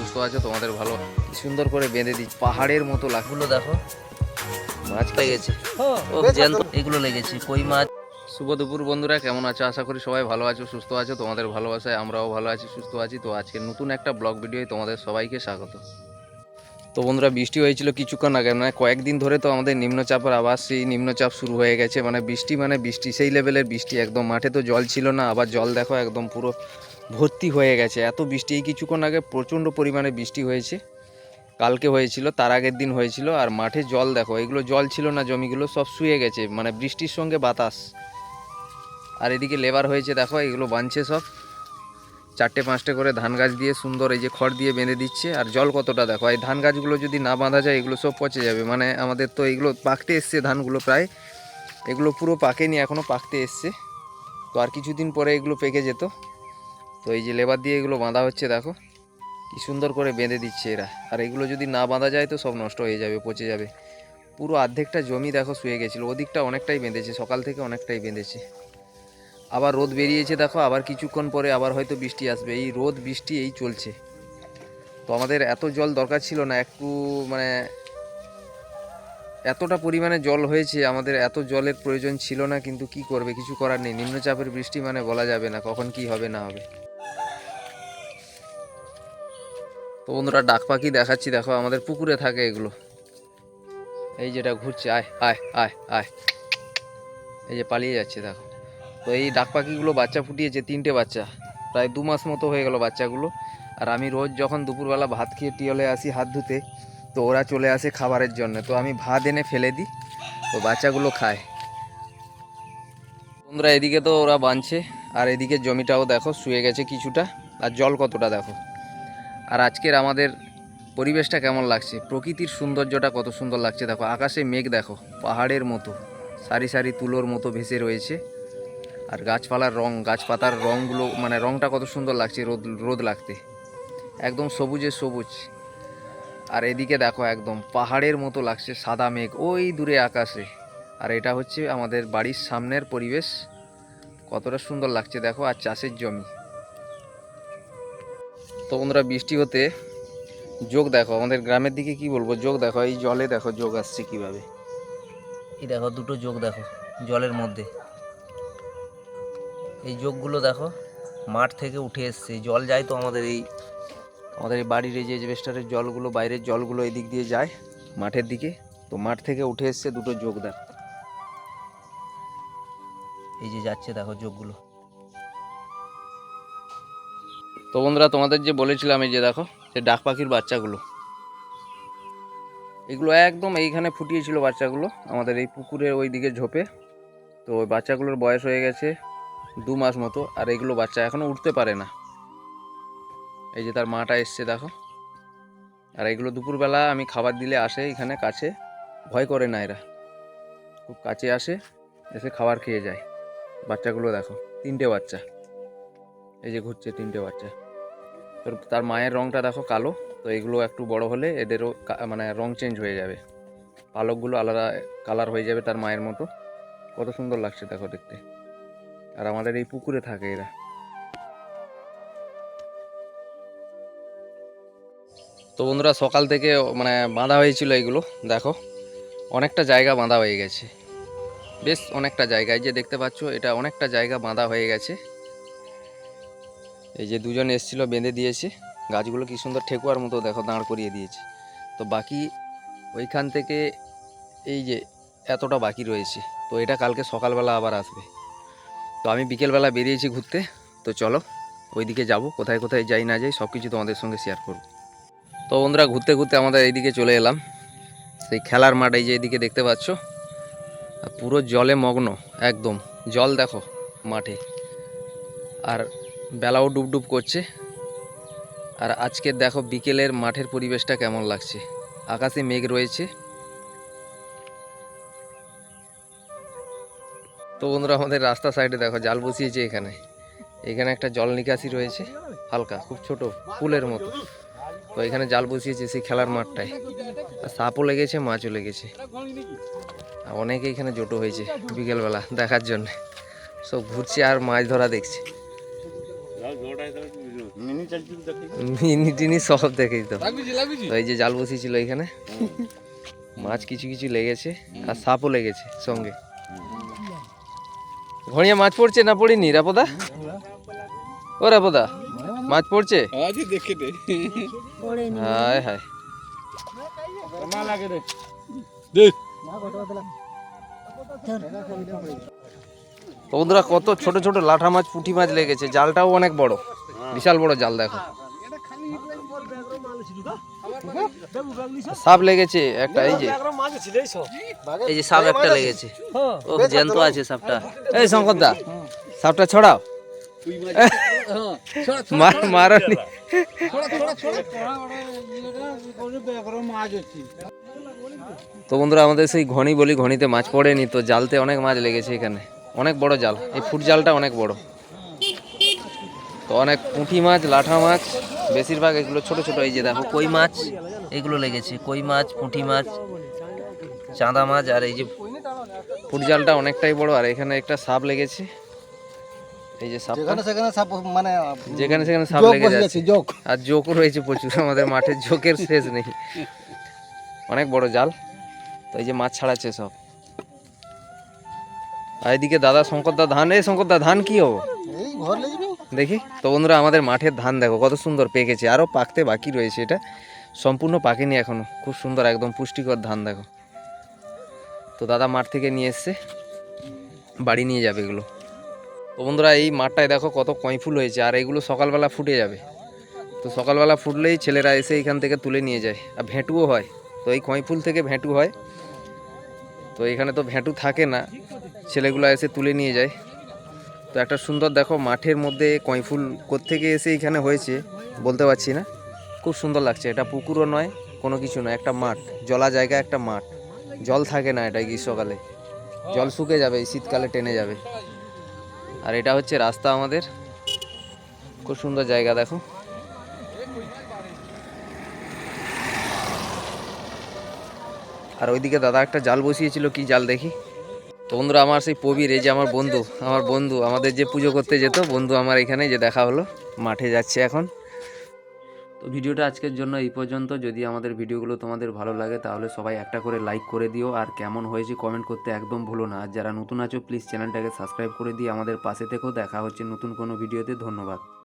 সুস্থ আছো তোমাদের ভালো। কি সুন্দর করে বেঁধে দিচ্ছি পাহাড়ের মতো লাগল দেখো মাছ লেগেছে এগুলো লেগেছে কই মাছ? শুভ দুপুর বন্ধুরা কেমন আছো? আশা করি সবাই ভালো আছো সুস্থ আছো তোমাদের ভালোবাসায় আমরাও ভালো আছি সুস্থ আছি। তো আজকে নতুন একটা ব্লগ ভিডিওয় তোমাদের সবাইকে স্বাগত। তো বন্ধুরা বৃষ্টি হয়েছিল কিছুক্ষণ আগে মানে কয়েকদিন ধরে তো আমাদের নিম্নচাপের আবার সেই নিম্নচাপ শুরু হয়ে গেছে। মানে বৃষ্টি মানে বৃষ্টি সেই লেভেলের বৃষ্টি একদম মাঠে তো জল ছিল না আবার জল দেখো একদম পুরো ভর্তি হয়ে গেছে। এত বৃষ্টি, এই কিছুক্ষণ আগে প্রচণ্ড পরিমাণে বৃষ্টি হয়েছে। কালকে হয়েছিল, তার আগের দিন হয়েছিল। আর মাঠে জল দেখো, এগুলো জল ছিল না, জমিগুলো সব শুয়ে গেছে মানে বৃষ্টির সঙ্গে বাতাস। আর এদিকে লেবার হয়েছে, দেখো, এগুলো বাঁধছে সব। চারটে পাঁচটে করে ধান গাছ দিয়ে সুন্দর এই যে খড় দিয়ে বেঁধে দিচ্ছে। আর জল কতটা দেখো, এই ধান গাছগুলো যদি না বাঁধা যায়, এগুলো সব পচে যাবে। মানে আমাদের তো এগুলো পাকতে এসছে ধানগুলো প্রায়। এগুলো পুরো পাকেনি এখনও পাকতে এসছে। তো আর কিছুদিন পরে এগুলো পেকে যেত। তো এই যে লেবার দিয়ে এগুলো বাঁধা হচ্ছে, দেখো। কি সুন্দর করে বেঁধে দিচ্ছে এরা। আর এগুলো যদি না বাঁধা যায় তো সব নষ্ট হয়ে যাবে, পচে যাবে। পুরো অর্ধেকটা জমি দেখো শুয়ে গেছিল। ওদিকটা অনেকটাই বেঁধেছে, সকাল থেকে অনেকটাই বেঁধেছে। আবার রোদ বেরিয়েছে, দেখো। আবার কিছুক্ষণ পরে আবার হয়তো বৃষ্টি আসবে। এই রোদ, বৃষ্টি, এই চলছে। তো আমাদের এত জল দরকার ছিল না, একটু মানে এতটা পরিমাণে জল হয়েছে, আমাদের এত জলের প্রয়োজন ছিল না, কিন্তু কি করবে? কিছু করার নেই। নিম্নচাপের বৃষ্টি মানে বলা যাবে না, কখন কি হবে না হবে। তো বন্ধুরা, ডাক পাখি দেখাচ্ছি। দেখো, আমাদের পুকুরে থাকে এগুলো। এই যেটা ঘুরছে, আয় আয় আয় আয়। এই যে পালিয়ে যাচ্ছে, দেখো। তো এই ডাক পাখিগুলো বাচ্চা ফুটিয়েছে, তিনটে বাচ্চা। প্রায় দু মাস মতো হয়ে গেল বাচ্চাগুলো। আর আমি রোজ যখন দুপুরবেলা ভাত খেয়ে টিওলে আসি হাত ধুতে, তো ওরা চলে আসে খাবারের জন্য। তো আমি ভাত এনে ফেলে দিই, তো বাচ্চাগুলো খায়। বন্ধুরা, এদিকে তো ওরা বাঁধছে, আর এদিকে জমিটাও দেখো, শুয়ে গেছে কিছুটা। আর জল কতটা দেখো। আর আজকের আমাদের পরিবেশটা কেমন লাগছে? প্রকৃতির সৌন্দর্যটা কত সুন্দর লাগছে দেখো, আকাশে মেঘ দেখো, পাহাড়ের মতো, সারি সারি তুলোর মতো ভেসে রয়েছে। আর গাছপালার রং, গাছপাতার রঙগুলো মানে রংটা কত সুন্দর লাগছে রোদ রোদ লাগতে। একদম সবুজে সবুজ। আর এদিকে দেখো একদম পাহাড়ের মতো লাগছে সাদা মেঘ, ওই দূরে আকাশে। আর এটা হচ্ছে আমাদের বাড়ির সামনের পরিবেশ। কতটা সুন্দর লাগছে দেখো, আর চাষের জমি। তো বন্ধুরা বৃষ্টি হতে যোগ দেখো, আমাদের গ্রামের দিকে কি বলব? যোগ দেখো, এই জলে দেখো যোগ আসছে কীভাবে। এই দেখো, দুটো যোগ দেখো, জলের মধ্যে। এই যোগগুলো দেখো, মাঠ থেকে উঠে এসছে। জল যায় তো আমাদের এই আমাদের এই বাড়ির এই যে এজবেস্টারের জলগুলো, বাইরের জলগুলো এদিক দিয়ে যায় মাঠের দিকে। তো মাঠ থেকে উঠে এসছে দুটো যোগ দেখো। এই যে যাচ্ছে দেখো যোগগুলো। তো বন্ধুরা, তোমাদের যে বলেছিলাম এই যে দেখো, যে ডাক পাখির বাচ্চাগুলো, এগুলো একদম এইখানে ফুটিয়েছিল বাচ্চাগুলো, আমাদের এই পুকুরের ওই দিকে ঝোপে। তো ওই বাচ্চাগুলোর বয়স হয়ে গেছে দু মাস মতো, আর এগুলো বাচ্চা এখনও উঠতে পারে না। এই যে তার মাটা এসছে, দেখো। আর এগুলো দুপুরবেলা আমি খাবার দিলে আসে এখানে, কাছে। ভয় করে না এরা। খুব কাছে আসে, এসে খাবার খেয়ে যায়। বাচ্চাগুলো দেখো, তিনটে বাচ্চা। এই যে ঘুরছে তিনটে বাচ্চা। তোর তার মায়ের রংটা দেখো কালো, তো এগুলো একটু বড় হলে এদেরও মানে রং চেঞ্জ হয়ে যাবে। পালকগুলো আলাদা কালার হয়ে যাবে তার মায়ের মতো। কত সুন্দর লাগছে দেখো দেখতে। আর আমাদের এই পুকুরে থাকে এরা। তো বন্ধুরা, সকাল থেকে মানে বাঁধা হয়েছিল এগুলো, দেখো। অনেকটা জায়গা বাঁধা হয়ে গেছে। বেশ অনেকটা জায়গা, এই যে দেখতে পাচ্ছ, এটা অনেকটা জায়গা বাঁধা হয়ে গেছে। এই যে দুজন এসছিল, বেঁধে দিয়েছে। গাছগুলো কি সুন্দর ঠেকুয়ার মতো দেখো, দাঁড় করিয়ে দিয়েছে। তো বাকি ওইখান থেকে এই যে এতটা বাকি রয়েছে। তো এটা কালকে সকালবেলা আবার আসবে। তো আমি বিকেলবেলা বেরিয়েছি ঘুরতে। তো চলো, ওইদিকে যাব। কোথায় কোথায় যাই না যাই সব কিছু তোমাদের সঙ্গে শেয়ার করব। তো বন্ধুরা, ঘুরতে ঘুরতে আমাদের এইদিকে চলে এলাম। সেই খেলার মাঠ এই যে এইদিকে দেখতে পাচ্ছ। পুরো জলে মগ্ন, একদম। জল দেখো, মাঠে। আর বেলাও ডুবডুব করছে। আর আজকে দেখো বিকেলের মাঠের পরিবেশটা কেমন লাগছে। আকাশে মেঘ রয়েছে। তো বন্ধুরা, আমাদের রাস্তা সাইডে দেখো, জাল বসিয়েছে এখানে। এখানে একটা জল নিকাশি রয়েছে, হালকা, খুব ছোট, ফুলের মতো। তো এখানে জাল বসিয়েছে সেই খেলার মাঠটায়। আর সাপও লেগেছে, মাছও লেগেছে। অনেকে এখানে জোটো হয়েছে বিকেলবেলা দেখার জন্য। সব ঘুরছে আর মাছ ধরা দেখছে। মিনি টিনি সব দেখেই তো। এই যে জাল বসিয়েছিল এখানে। মাছ কিছু কিছু লেগেছে আর সাপও লেগেছে সঙ্গে। ঘড়িয়া মাছ পড়ছে না পড়িনি রাপদা? ও রাপদা মাছ পড়ছে? হায় হায়। তো বন্ধুরা, কত ছোট ছোট লাঠা মাছ, পুঁটি মাছ লেগেছে। জালটাও অনেক বড়। বিশাল বড় জাল, দেখো। সাপ লেগেছে একটা, এই যে। এই যে সাপ একটা লেগেছে। ও, জ্যান্ত আছে সাপটা। এই শঙ্কর দা, সাপটা ছড়াও। তো বন্ধুরা, আমাদের সেই ঘনি বলি, ঘনিতে মাছ পড়েনি, তো জালতে অনেক মাছ লেগেছে এখানে। অনেক বড় জাল। এই ফুট জালটা অনেক বড়। তো অনেক পুঁটি মাছ লাঠা মাছ বেশিরভাগ এগুলো ছোট ছোট। এই যে দেখো কই মাছ এগুলো লেগেছে। কই মাছ পুঁটি মাছ চাঁদা মাছ আর এই যে ফুট জালটা অনেকটাই বড়। আর এখানে একটা সাপ লেগেছে। এই যে সাপ মানে যেখানে সেখানে সাপ লেগে যাচ্ছে যোগ আর জোকও রয়েছে প্রচুর। আমাদের মাঠের জোকের শেষ নেই। অনেক বড় জাল। তো এই যে মাছ ছাড়াচ্ছে সব। আর এদিকে দাদা শঙ্কর দা ধান এই শঙ্কর দা ধান কি হব? এই ঘর লেগবি দেখি তো বন্ধুরা আমাদের মাঠের ধান দেখো কত সুন্দর পেকেছে আরও পাকতে বাকি রয়েছে এটা। সম্পূর্ণ পাকেনি এখনও খুব সুন্দর একদম পুষ্টিকর ধান দেখো। তো দাদা মাঠ থেকে নিয়ে এসছে বাড়ি নিয়ে যাবে এগুলো। তো বন্ধুরা এই মাঠটায় দেখো কত কঁই ফুল হয়েছে আর এগুলো সকালবেলা ফুটে যাবে। তো সকালবেলা ফুটলেই ছেলেরা এসে এখান থেকে তুলে নিয়ে যায় আর ভেঁটুও হয়। তো এই কঁই ফুল থেকে ভেঁটু হয় তো এখানে তো ভেঁটু থাকে না। ছেলেগুলো এসে তুলে নিয়ে যায়। তো একটা সুন্দর দেখো মাঠের মধ্যে কঁই ফুল কোত্থেকে এসে এখানে হয়েছে বলতে পারছি না। খুব সুন্দর লাগছে। এটা পুকুরও নয়, কোনো কিছু নয়, একটা মাঠ। জলা জায়গা, একটা মাঠ। জল থাকে না এটা গ্রীষ্মকালে। জল শুকে যাবে শীতকালে টেনে যাবে। আর এটা হচ্ছে রাস্তা আমাদের। খুব সুন্দর জায়গা দেখো। আর ওইদিকে দাদা একটা জাল বসিয়েছিল, কি জাল দেখি? তো বন্ধুরা, আমার সেই প্রবীর, এই যে আমার বন্ধু আমার বন্ধু, আমাদের যে পুজো করতে যেত, বন্ধু আমার এখানে যে দেখা হলো, মাঠে যাচ্ছে এখন। তো ভিডিওটা আজকের জন্য এই পর্যন্ত। যদি আমাদের ভিডিওগুলো তোমাদের ভালো লাগে, তাহলে সবাই একটা করে লাইক করে দিও, আর কেমন হয়েছে কমেন্ট করতে একদম ভুলো না। আর যারা নতুন আছো প্লিজ চ্যানেলটাকে সাবস্ক্রাইব করে দিয়ে আমাদের পাশে থেকেও দেখা হচ্ছে নতুন কোনো ভিডিওতে। ধন্যবাদ।